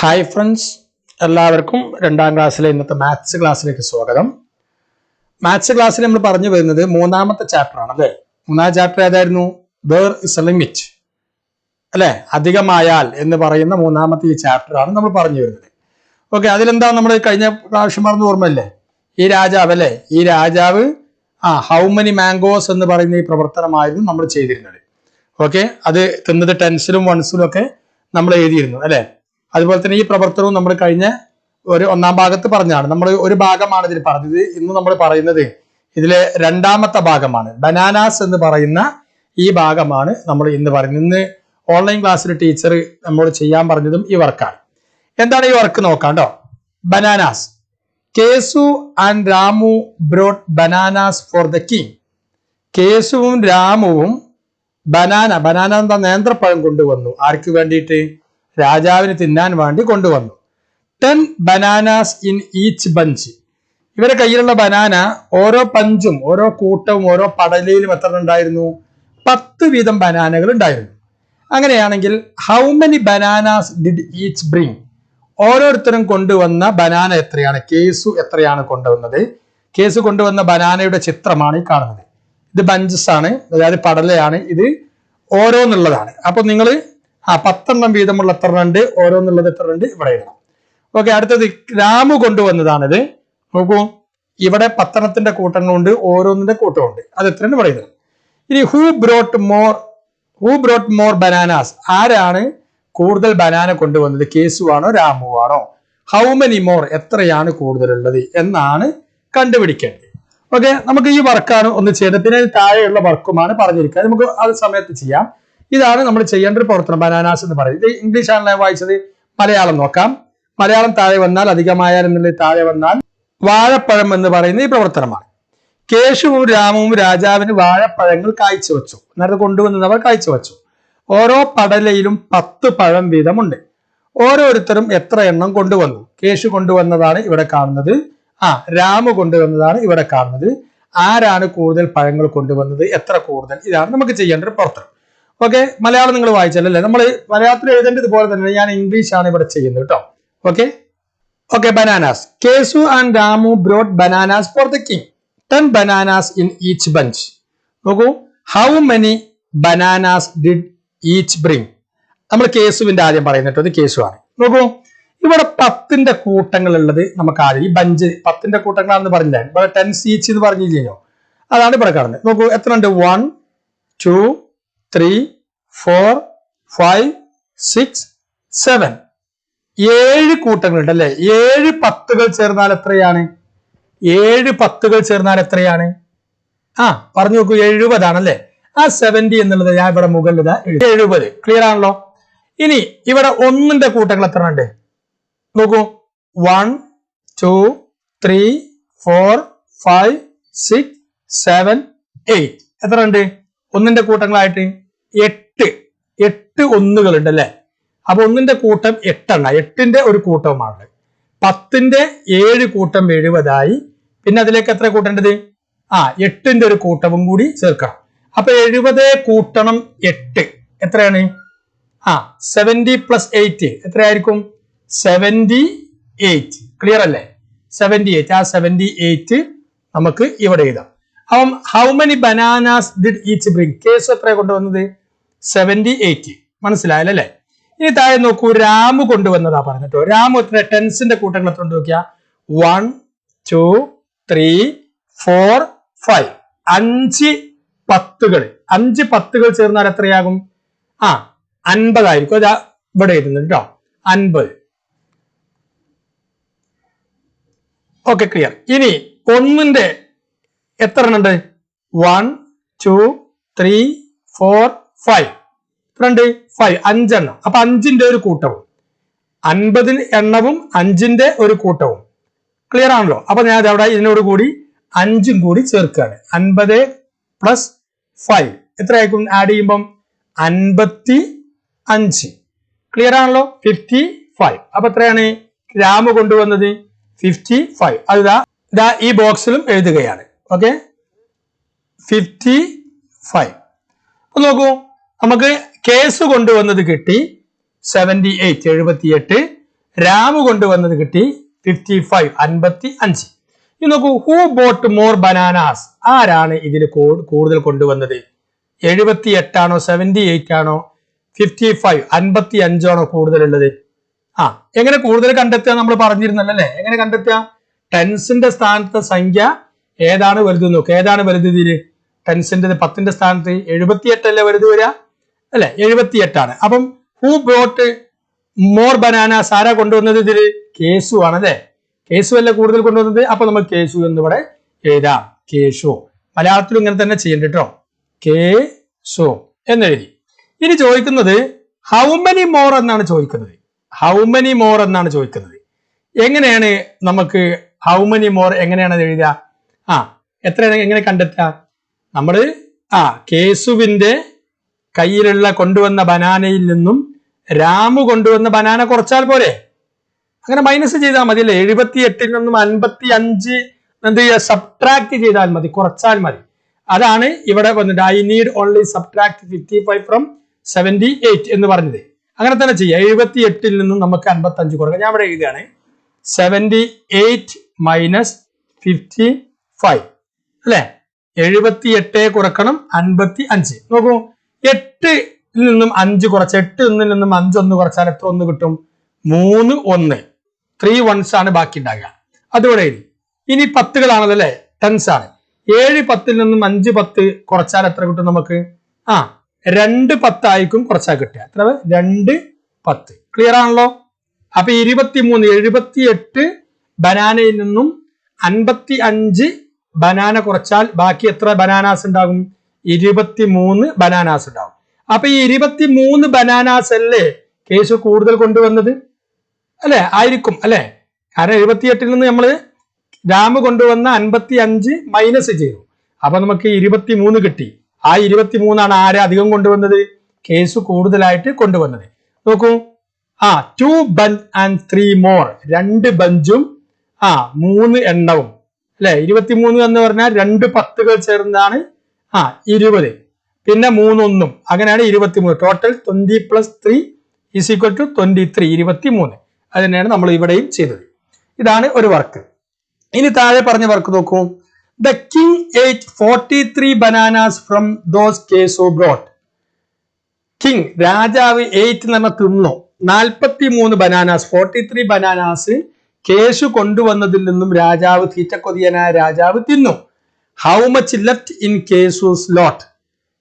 Hi friends എല്ലാവർക്കും രണ്ടാം ക്ലാസ്സിലെ ഇന്നത്തെ മാത്സ് ക്ലാസ്സിലേക്ക് സ്വാഗതം. മാത്സ് ക്ലാസ്സിൽ നമ്മൾ പറഞ്ഞു വരുന്നത് മൂന്നാമത്തെ ചാപ്റ്റർ ആണ് അല്ലേ മൂന്നാം ചാപ്റ്റർ ഏതായിരുന്നു? വേർ ഇസ് എ ലിമിറ്റ് അല്ലെ? അധികമായാൽ എന്ന് പറയുന്ന മൂന്നാമത്തെ ഈ ചാപ്റ്റർ ആണ് നമ്മൾ പറഞ്ഞു വരുന്നത്. ഓക്കെ അതിലെന്താ നമ്മൾ കഴിഞ്ഞ പ്രാവശ്യം പറഞ്ഞ ഓർമ്മയല്ലേ? ഈ രാജാവ് അല്ലേ? ഈ രാജാവ് ആ ഹൗ മെനി മാംഗോസ് എന്ന് പറയുന്ന ഈ പ്രവർത്തനമായിരുന്നു നമ്മൾ ചെയ്തിരുന്നത്. ഓക്കെ അത് തിന്നത് ടെൻസിലും വൺസിലും ഒക്കെ നമ്മൾ എഴുതിയിരുന്നു. അല്ലെ? അതുപോലെ തന്നെ ഈ പ്രവർത്തനവും നമ്മൾ കഴിഞ്ഞ ഒരു ഒന്നാം ഭാഗത്ത് പറഞ്ഞാണ് നമ്മൾ ഒരു ഭാഗമാണ് ഇതിൽ പറഞ്ഞത്. ഇന്ന് നമ്മൾ പറയുന്നത് ഇതിലെ രണ്ടാമത്തെ ഭാഗമാണ്. ബനാനാസ് എന്ന് പറയുന്ന ഈ ഭാഗമാണ് നമ്മൾ ഇന്ന് പറയുന്നത്. ഇന്ന് ഓൺലൈൻ ക്ലാസ്സിൽ ടീച്ചർ നമ്മോട് ചെയ്യാൻ പറഞ്ഞതും ഈ വർക്കാണ്. എന്താണ് ഈ വർക്ക് നോക്കാം bananas. Kesu and Ramu brought bananas for the king. കേസുവും രാമുവും ബനാന ബനാന എന്താ നേന്ത്രപ്പഴം കൊണ്ടുവന്നു. ആർക്ക് വേണ്ടിയിട്ട്? രാജാവിന് തിന്നാൻ വേണ്ടി കൊണ്ടുവന്നു. Ten bananas in each bunch ഇവരെ കയ്യിലുള്ള ബനാന ഓരോ പഞ്ചും ഓരോ കൂട്ടവും ഓരോ പടലയിലും എത്ര ഉണ്ടായിരുന്നു? പത്ത് വീതം ബനാനകൾ ഉണ്ടായിരുന്നു. അങ്ങനെയാണെങ്കിൽ how many bananas did each bring ഓരോരുത്തരും കൊണ്ടുവന്ന ബനാന എത്രയാണ്? കേസു എത്രയാണ് കൊണ്ടുവന്നത്? കേസ് കൊണ്ടുവന്ന ബനാനയുടെ ചിത്രമാണ് ഈ കാണുന്നത്. ഇത് ബഞ്ചസ് ആണ് അതായത് പടലയാണ് ഇത് ഓരോന്നുള്ളതാണ്. അപ്പൊ നിങ്ങൾ ആ പത്തെണ്ണം വീതമുള്ള എത്ര രണ്ട് ഓരോന്നുള്ളത് എത്ര രണ്ട് ഇവിടെ എഴുതണം ഓക്കെ അടുത്തത് രാമു കൊണ്ടുവന്നതാണിത്. നോക്കൂ ഇവിടെ പത്തെണ്ണത്തിന്റെ കൂട്ടങ്ങളുണ്ട് ഓരോന്നിന്റെ കൂട്ടമുണ്ട് അത് എത്രയാണ്? എഴുതണം ഇനി who brought more who brought more bananas ആരാണ് കൂടുതൽ ബനാന കൊണ്ടുവന്നത്? കേസുവാണോ രാമുവാണോ? ഹൗ മെനി മോർ എത്രയാണ് കൂടുതലുള്ളത്? എന്നാണ് കണ്ടുപിടിക്കേണ്ടത്. ഓക്കെ നമുക്ക് ഈ വർക്കാണ് ഒന്ന് ചെയ്യേണ്ടത്. പിന്നെ താഴെയുള്ള വർക്കുമാണ് പറഞ്ഞിരിക്കുക നമുക്ക് അത് സമയത്ത് ചെയ്യാം. ഇതാണ് നമ്മൾ ചെയ്യേണ്ട ഒരു പ്രവർത്തനം. ബനാനാസ് എന്ന് പറയുന്നത്. ഇത് ഇംഗ്ലീഷാണ് വായിച്ചത്. മലയാളം നോക്കാം. മലയാളം താഴെ വന്നാൽ അധികമായാൽ എന്നുള്ള താഴെ വന്നാൽ വാഴപ്പഴം എന്ന് പറയുന്ന ഈ പ്രവർത്തനമാണ്. കേശുവും രാമവും രാജാവിന് വാഴപ്പഴങ്ങൾ കാഴ്ചവെച്ചു നേരത്തെ കൊണ്ടുവന്നവർ കാഴ്ചവെച്ചു ഓരോ പടലയിലും പത്ത് പഴം വീതമുണ്ട്. ഓരോരുത്തരും എത്ര എണ്ണം കൊണ്ടുവന്നു? കേശു കൊണ്ടുവന്നതാണ് ഇവിടെ കാണുന്നത്. ആ രാമ കൊണ്ടുവന്നതാണ് ഇവിടെ കാണുന്നത്. ആരാണ് കൂടുതൽ പഴങ്ങൾ കൊണ്ടുവന്നത്? എത്ര കൂടുതൽ? ഇതാണ് നമുക്ക് ചെയ്യേണ്ട ഒരു പ്രവർത്തനം. ഓക്കെ മലയാളം നിങ്ങൾ വായിച്ചല്ലേ നമ്മൾ മലയാളത്തിൽ എഴുതേണ്ടത് പോലെ തന്നെ ഞാൻ ഇംഗ്ലീഷ് ആണ് ഇവിടെ ചെയ്യുന്നത് കേട്ടോ. Okay okay bananas Kesu and Ramu brought bananas for the king ten bananas in each bunch നോക്കൂ. How many bananas did each bring നമ്മൾ കേസുവിന്റെ ആദ്യം പറയുന്നത് കേസു ആണ്. നോക്കൂ. ഇവിടെ പത്തിന്റെ കൂട്ടങ്ങൾ ഉള്ളത് നമുക്ക് ആദ്യം ഈ ബഞ്ച് പത്തിന്റെ കൂട്ടങ്ങളാണെന്ന് പറഞ്ഞില്ല? ഇവിടെ ടെൻ സീച്ച് എന്ന് പറഞ്ഞില്ലയോ അതാണ് ഇവിടെ കാണുന്നത്. നോക്കൂ. എത്ര ഉണ്ട്? One two three four five six seven ഏഴ് കൂട്ടങ്ങളുണ്ട് അല്ലെ? ഏഴ് പത്തുകൾ ചേർന്നാൽ എത്രയാണ്? ഏഴ് പത്തുകൾ ചേർന്നാൽ എത്രയാണ്? ആ പറഞ്ഞു നോക്കൂ എഴുപതാണല്ലേ? ആ സെവന്റി എന്നുള്ളത് ഞാൻ ഇവിടെ മുകളിൽ. എഴുപത്. ക്ലിയർ ആണല്ലോ? ഇനി ഇവിടെ ഒന്നിന്റെ കൂട്ടങ്ങൾ എത്ര ഉണ്ട് നോക്കൂ. One two three four five six seven eight എത്ര ഉണ്ട് ഒന്നിന്റെ കൂട്ടങ്ങളായിട്ട് എട്ട് എട്ട് ഒന്നുകൾ ഉണ്ട് അല്ലെ അപ്പൊ ഒന്നിന്റെ കൂട്ടം എട്ടെണ്ണ. എട്ടിന്റെ ഒരു കൂട്ടവുമാണ് പത്തിന്റെ ഏഴ് കൂട്ടം എഴുപതായി. പിന്നെ അതിലേക്ക് എത്ര കൂട്ടേണ്ടത്? ആ എട്ടിന്റെ ഒരു കൂട്ടവും കൂടി ചേർക്കണം. അപ്പൊ എഴുപത് കൂട്ടണം എട്ട്. എത്രയാണ്? ആ സെവന്റി പ്ലസ് എയ്റ്റ് എത്രയായിരിക്കും? സെവന്റി എയ്റ്റ് ക്ലിയർ അല്ലേ? സെവന്റി എയ്റ്റ് ആ സെവന്റി എയ്റ്റ് നമുക്ക് ഇവിടെ എഴുതാം. How many bananas did each bring Kesu എത്ര കൊണ്ടുവന്നത്? സെവന്റി എയ്റ്റ് മനസ്സിലായല്ലേ? ഇനി താഴെ നോക്കൂ രാമു കൊണ്ടുവന്നതാ പറഞ്ഞിട്ടോ രാമു എത്ര? ടെൻസിന്റെ കൂട്ടങ്ങൾ എത്ര നോക്കിയാ one two three four five അഞ്ച് പത്തുകൾ. അഞ്ച് പത്തുകൾ ചേർന്നാൽ എത്രയാകും? ആ അൻപതായിരിക്കും. അതാ ഇവിടെ ഇരുന്നു കേട്ടോ അൻപത്. ഓക്കെ ക്ലിയർ ഇനി ഒന്നിന്റെ എത്ര എണ്ണുണ്ട്? One two three four five രണ്ട് ഫൈവ് അഞ്ചെണ്ണം. അപ്പൊ അഞ്ചിന്റെ ഒരു കൂട്ടവും. അൻപതിന് എണ്ണവും അഞ്ചിന്റെ ഒരു കൂട്ടവും. ക്ലിയർ ആണല്ലോ? അപ്പൊ ഞാൻ അവിടെ ഇതിനോട് കൂടി അഞ്ചും കൂടി ചേർക്കുകയാണ് അൻപത് പ്ലസ് ഫൈവ് എത്രയായിരിക്കും? ആഡ് ചെയ്യുമ്പം അൻപത്തി അഞ്ച് ക്ലിയർ ആണല്ലോ? ഫിഫ്റ്റി ഫൈവ് അപ്പൊ എത്രയാണ്? രാമു കൊണ്ടുവന്നത് ഫിഫ്റ്റി ഫൈവ് അത് ഇതാ ഈ ബോക്സിലും എഴുതുകയാണ്. ഓക്കെ ഫിഫ്റ്റി ഫൈവ് അപ്പൊ നോക്കൂ നമുക്ക് കേസ് കൊണ്ടുവന്നത് കിട്ടി സെവന്റി എയ്റ്റ് എഴുപത്തി എട്ട് രാമു കൊണ്ടുവന്നത് കിട്ടി ഫിഫ്റ്റി ഫൈവ് അൻപത്തി അഞ്ച് ഇനി നോക്കൂ ഹൂ ബോട്ട് മോർ ബനാനാസ് ആരാണ് ഇതിൽ കൂടുതൽ കൊണ്ടുവന്നത്? എഴുപത്തി എട്ടാണോ സെവന്റി എയ്റ്റ് ആണോ? ഫിഫ്റ്റി ഫൈവ് അൻപത്തി അഞ്ചാണോ കൂടുതലുള്ളത്? ആ എങ്ങനെ കൂടുതൽ കണ്ടെത്തുക നമ്മൾ പറഞ്ഞിരുന്നല്ലേ എങ്ങനെ കണ്ടെത്തുക? ടെൻസിന്റെ സ്ഥാനത്തെ സംഖ്യ ഏതാണ് വലുത് നോക്കുക ഏതാണ് വലുത് ഇതിൽ ടെൻസിന്റെ പത്തിന്റെ സ്ഥാനത്ത് എഴുപത്തി എട്ടല്ലേ വലുത് വരിക അല്ലെ എഴുപത്തി എട്ടാണ് അപ്പം ഹൂ ബ്രോട്ട് മോർ ബനാനാസ് ആരാ കൊണ്ടുവന്നത് ഇതിൽ കേസു ആണ് അല്ലെ കേസു അല്ലേ കൂടുതൽ കൊണ്ടുവന്നത്? അപ്പൊ നമ്മൾ കേസു എന്നിവിടെ എഴുതാം. കേശു. മലയാളത്തിൽ ഇങ്ങനെ തന്നെ ചെയ്യണ്ട കേട്ടോ. എന്ന് എഴുതി. ഇനി ചോദിക്കുന്നത് ഹൗ മെനി മോർ എന്നാണ് ചോദിക്കുന്നത്. ഹൗ മെനി മോർ എന്നാണ് ചോദിക്കുന്നത്. എങ്ങനെയാണ് നമുക്ക് ഹൗ മെനി മോർ എങ്ങനെയാണ് എഴുതുക? ആ എത്ര എങ്ങനെ കണ്ടെത്തുക? നമ്മൾ ആ കേസുവിന്റെ കയ്യിലുള്ള കൊണ്ടുവന്ന ബനാനയിൽ നിന്നും രാമു കൊണ്ടുവന്ന ബനാന കുറച്ചാൽ പോരെ? അങ്ങനെ മൈനസ് ചെയ്താൽ മതി അല്ലേ? എഴുപത്തി എട്ടിൽ നിന്നും അൻപത്തി അഞ്ച് എന്ത് ചെയ്യുക സബ്ട്രാക്ട് ചെയ്താൽ മതി കുറച്ചാൽ മതി. അതാണ് ഇവിടെ വന്നിട്ട് I need only subtract fifty five from seventy eight എന്ന് പറഞ്ഞത്. അങ്ങനെ തന്നെ ചെയ്യാം. എഴുപത്തി എട്ടിൽ നിന്നും നമുക്ക് അൻപത്തി അഞ്ച് കുറക്കാം. ഞാൻ ഇവിടെ എഴുതുകയാണ്. Seventy eight minus fifty five അല്ലെ? എഴുപത്തി എട്ട് കുറക്കണം അൻപത്തി അഞ്ച് നോക്കൂ എട്ടിൽ നിന്നും അഞ്ച് കുറച്ച് എട്ട് ഒന്നിൽ നിന്നും അഞ്ച് ഒന്ന് കുറച്ചാൽ എത്ര ഒന്ന് കിട്ടും? മൂന്ന് ഒന്ന്. ത്രീ വൺസ് ആണ് ബാക്കി ഉണ്ടാകുക അതോടെ ഇനി പത്തുകളാണല്ലോ അല്ലെ? ടെൻസ് ആണ്. ഏഴ് പത്തിൽ നിന്നും അഞ്ച് പത്ത് കുറച്ചാൽ എത്ര കിട്ടും നമുക്ക്? ആ രണ്ട് പത്തായിരിക്കും കുറച്ചാൽ കിട്ടുക. എത്ര? രണ്ട് പത്ത്. ക്ലിയർ ആണല്ലോ? അപ്പൊ ഇരുപത്തി മൂന്ന് എഴുപത്തി എട്ട് ബനാനയിൽ നിന്നും അൻപത്തി അഞ്ച് ബനാന കുറച്ചാൽ ബാക്കി എത്ര ബനാനാസ് ഉണ്ടാകും? ഇരുപത്തി മൂന്ന് ബനാനാസ് ഉണ്ടാകും. അപ്പൊ ഈ ഇരുപത്തി മൂന്ന് ബനാനാസ് അല്ലേ കേസ് കൂടുതൽ കൊണ്ടുവന്നത്? അല്ലെ? ആയിരിക്കും അല്ലെ? കാരണം എഴുപത്തിയെട്ടിൽ നിന്ന് നമ്മൾ രാമ് കൊണ്ടുവന്ന അൻപത്തി അഞ്ച് മൈനസ് ചെയ്തു. അപ്പൊ നമുക്ക് ഇരുപത്തി മൂന്ന് കിട്ടി. ആ ഇരുപത്തി മൂന്നാണ് ആരെ അധികം കൊണ്ടുവന്നത്? കേസ് കൂടുതലായിട്ട് കൊണ്ടുവന്നത്. നോക്കൂ. ആ two bunch and three more രണ്ട് ബഞ്ചും ആ മൂന്ന് എണ്ണവും. അല്ലെ? ഇരുപത്തിമൂന്ന് എന്ന് പറഞ്ഞാൽ രണ്ട് പത്തുകൾ ചേർന്നാണ് ആ ഇരുപത്. പിന്നെ മൂന്നൊന്നും. അങ്ങനെയാണ് ഇരുപത്തിമൂന്ന്. Total twenty plus three is to twenty three ഇരുപത്തി മൂന്ന് അത് തന്നെയാണ് നമ്മൾ ഇവിടെയും ചെയ്തത്. ഇതാണ് ഒരു വർക്ക് ഇനി താഴെ പറഞ്ഞ വർക്ക് നോക്കൂ. The king ate forty three bananas from those Kesu കേസോ ബ്രോട്ട് കിങ് രാജാവ് എയ്റ്റ് പറഞ്ഞ തിന്നു. നാൽപ്പത്തി മൂന്ന് bananas forty three bananas Kesu കൊണ്ടുവന്നതിൽ നിന്നും രാജാവ് തീറ്റക്കൊതിയനായ രാജാവ് തിന്നു. How much left in Kesu's lot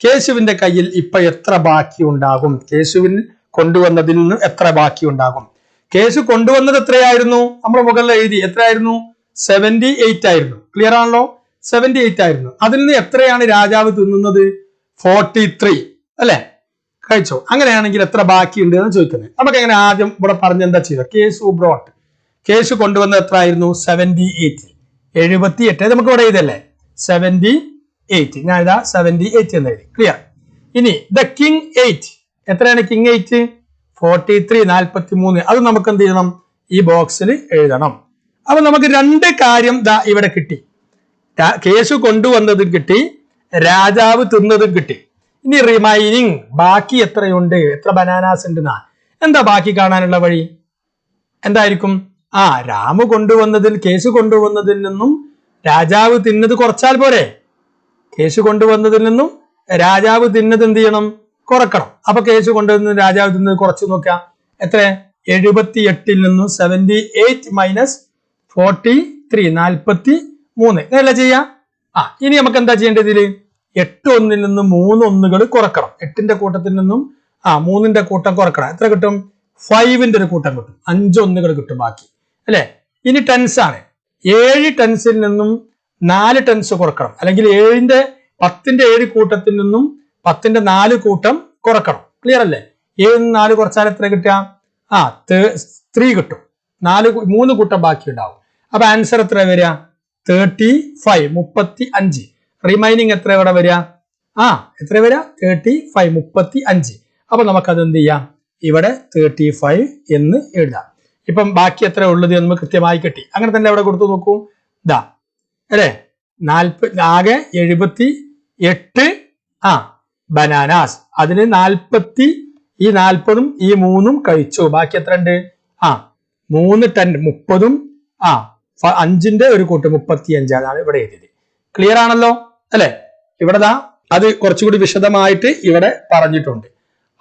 കേശുവിന്റെ കയ്യിൽ ഇപ്പൊ എത്ര ബാക്കി ഉണ്ടാകും? കേശുവിൻ കൊണ്ടുവന്നതിൽ നിന്ന് എത്ര ബാക്കി ഉണ്ടാകും? കേശു കൊണ്ടുവന്നത് എത്രയായിരുന്നു? നമ്മൾ മുകളിൽ എഴുതി. എത്രയായിരുന്നു? സെവന്റി എയ്റ്റ് ആയിരുന്നു. ക്ലിയർ ആണല്ലോ? സെവന്റി എയ്റ്റ് ആയിരുന്നു. അതിൽ നിന്ന് എത്രയാണ് രാജാവ് തിന്നുന്നത്? ഫോർട്ടി ത്രീ അല്ലെ? കഴിച്ചോ? അങ്ങനെയാണെങ്കിൽ എത്ര ബാക്കിയുണ്ട് എന്ന് ചോദിക്കുന്നത് നമുക്ക് എങ്ങനെ ആദ്യം ഇവിടെ പറഞ്ഞ എന്താ ചെയ്തത് കേസു ബ്രോട്ട് കേസ് കൊണ്ടുവന്ന എത്രയായിരുന്നു? സെവന്റി എയ്റ്റ് എഴുപത്തി എട്ട് നമുക്ക് ഇവിടെ എഴുതല്ലേ? സെവന്റി എയ്റ്റ് ഞാൻ ഇതാ സെവന്റി എയ്റ്റ് എന്ന് എഴുതി. ക്ലിയർ ഇനി ദ കിങ് എയ്റ്റ് എത്രയാണ് കിങ് എയ്റ്റ് ഫോർട്ടി ത്രീ നാൽപ്പത്തി മൂന്ന് അത് നമുക്ക് എന്ത് ചെയ്യണം? ഈ ബോക്സിൽ എഴുതണം. അപ്പൊ നമുക്ക് രണ്ട് കാര്യം ദാ ഇവിടെ കിട്ടി. കേസ് കൊണ്ടുവന്നതും കിട്ടി. രാജാവ് തിന്നതും കിട്ടി. ഇനി റിമൈനിങ് ബാക്കി എത്രയുണ്ട്? എത്ര ബനാനാസ് ഉണ്ട് എന്താ ബാക്കി കാണാനുള്ള വഴി? എന്തായിരിക്കും? ആ രാമു കൊണ്ടുവന്നതിൽ കേസ് കൊണ്ടുവന്നതിൽ നിന്നും രാജാവ് തിന്നത് കുറച്ചാൽ പോരെ? കേസ് കൊണ്ടുവന്നതിൽ നിന്നും രാജാവ് തിന്നത് എന്ത് ചെയ്യണം? കുറക്കണം. അപ്പൊ കേസ് കൊണ്ടുവന്ന രാജാവ് തിന്നത് കുറച്ച് നോക്കാം. എത്ര? എഴുപത്തി എട്ടിൽ നിന്നും seventy eight minus forty three നാൽപ്പത്തി മൂന്ന് ഇങ്ങനെയല്ല ചെയ്യാം? ആ ഇനി നമുക്ക് എന്താ ചെയ്യേണ്ടത് ഇതിൽ? എട്ട് ഒന്നിൽ നിന്നും മൂന്ന് ഒന്നുകൾ കുറക്കണം. എട്ടിന്റെ കൂട്ടത്തിൽ നിന്നും ആ മൂന്നിന്റെ കൂട്ടം കുറക്കണം. എത്ര കിട്ടും? ഫൈവിന്റെ ഒരു കൂട്ടം കിട്ടും. അഞ്ച് ഒന്നുകൾ കിട്ടും ബാക്കി. അല്ലെ? ഇനി ടെൻസ് ആണ്. ഏഴ് ടെൻസിൽ നിന്നും നാല് ടെൻസ് കുറക്കണം. അല്ലെങ്കിൽ ഏഴിന്റെ പത്തിന്റെ ഏഴ് കൂട്ടത്തിൽ നിന്നും പത്തിന്റെ നാല് കൂട്ടം കുറക്കണം. ക്ലിയർ അല്ലേ? ഏഴ് നാല് കുറച്ചാൽ എത്ര കിട്ടുക? ആ ത്രീ കിട്ടും. നാല് മൂന്ന് കൂട്ടം ബാക്കി ഉണ്ടാവും അപ്പൊ ആൻസർ എത്ര വരിക? തേർട്ടി ഫൈവ് മുപ്പത്തി അഞ്ച് റിമൈനിങ് എത്ര ഇവിടെ വരിക? ആ എത്ര വരിക? തേർട്ടി ഫൈവ് മുപ്പത്തി അഞ്ച് അപ്പൊ നമുക്കത് എന്ത് ചെയ്യാം? ഇവിടെ തേർട്ടി ഫൈവ് എന്ന് എഴുതാം. ഇപ്പം ബാക്കി എത്ര ഉള്ളത് എന്ന് കൃത്യമായി കിട്ടി. അങ്ങനെ തന്നെ അവിടെ കൊടുത്തു നോക്കൂ. ഇതാ അല്ലേ? നാൽപ്പ ആകെ എഴുപത്തി എട്ട് ആ ബനാനാസ്. അതിന് നാൽപ്പത്തി ഈ നാൽപ്പതും ഈ മൂന്നും കഴിച്ചു. ബാക്കി എത്ര ഉണ്ട്? ആ മൂന്ന് ടെൻ മുപ്പതും ആ അഞ്ചിന്റെ ഒരു കൂട്ട് മുപ്പത്തി അഞ്ചാണ് ഇവിടെ എഴുതിയത്. ക്ലിയർ ആണല്ലോ? അല്ലെ? ഇവിടെ ദാ അത് കുറച്ചുകൂടി വിശദമായിട്ട് ഇവിടെ പറഞ്ഞിട്ടുണ്ട്.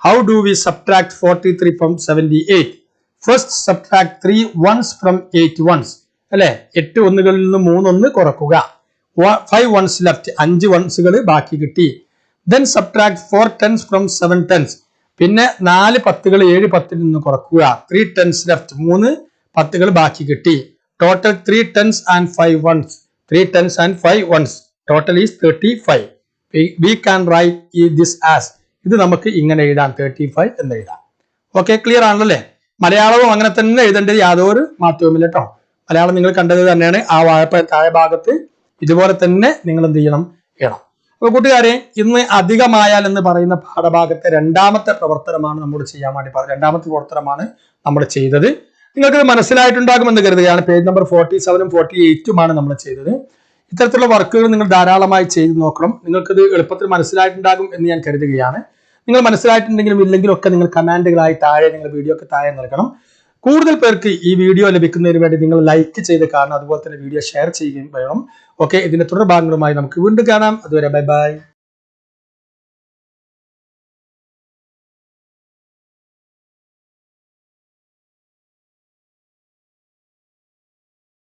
How do we subtract forty three from seventy eight first subtract three ones from eight ones അല്ലെ? എട്ട് ഒന്നുകളിൽ നിന്ന് മൂന്നൊന്ന് കുറക്കുക. ഫൈവ് വൺസ് ലെഫ്റ്റ് അഞ്ച് വൺസുകൾ ബാക്കി കിട്ടി. Then subtract four tens from seven tens പിന്നെ നാല് പത്തുകൾ ഏഴ് പത്തിൽ നിന്ന് കുറക്കുക. ത്രീ ടെൻസ് ലെഫ്റ്റ് മൂന്ന് പത്തുകൾ ബാക്കി കിട്ടി. Total three tens and five ones three tens and five ones total is thirty five we can write ഈ ദിസ് ആസ് ഇത് നമുക്ക് ഇങ്ങനെ എഴുതാം. തേർട്ടി ഫൈവ് എന്ന് എഴുതാം. ഓക്കെ ക്ലിയർ ആണല്ലേ? മലയാളവും അങ്ങനെ തന്നെ എഴുതേണ്ടത് യാതൊരു മാറ്റവുമില്ല കേട്ടോ. മലയാളം നിങ്ങൾ കണ്ടത് തന്നെയാണ്. ആ വാഴപ്പ താഴെ ഭാഗത്ത് ഇതുപോലെ തന്നെ നിങ്ങൾ എന്ത് ചെയ്യണം? എഴുതണം അപ്പൊ കൂട്ടുകാരെ ഇന്ന് അധികമായാൽ എന്ന് പറയുന്ന പാഠഭാഗത്തെ രണ്ടാമത്തെ പ്രവർത്തനമാണ് നമ്മൾ ചെയ്യാൻ വേണ്ടി രണ്ടാമത്തെ പ്രവർത്തനമാണ് നമ്മൾ ചെയ്തത്. നിങ്ങൾക്ക് മനസ്സിലായിട്ടുണ്ടാകുമെന്ന് കരുതുകയാണ്. പേജ് നമ്പർ ഫോർട്ടി സെവനും ഫോർട്ടി എയ്റ്റുമാണ് നമ്മൾ ചെയ്തത്. ഇത്തരത്തിലുള്ള വർക്കുകൾ നിങ്ങൾ ധാരാളമായി ചെയ്തു നോക്കണം. നിങ്ങൾക്കിത് എളുപ്പത്തിൽ മനസ്സിലായിട്ടുണ്ടാകും എന്ന് ഞാൻ കരുതുകയാണ്. നിങ്ങൾ മനസ്സിലായിട്ടുണ്ടെങ്കിലും ഇല്ലെങ്കിലും ഒക്കെ നിങ്ങൾ കമാൻഡുകളായി താഴെ നിങ്ങൾ വീഡിയോ ഒക്കെ താഴെ നൽകണം. കൂടുതൽ പേർക്ക് ഈ വീഡിയോ ലഭിക്കുന്നതിന് വേണ്ടി നിങ്ങൾ ലൈക്ക് ചെയ്ത് കാണണം അതുപോലെ തന്നെ വീഡിയോ ഷെയർ ചെയ്യുകയും വേണം. ഓക്കെ ഇതിന്റെ തുടർഭാഗങ്ങളുമായി നമുക്ക് വീണ്ടും കാണാം. അതുവരെ ബൈ ബൈ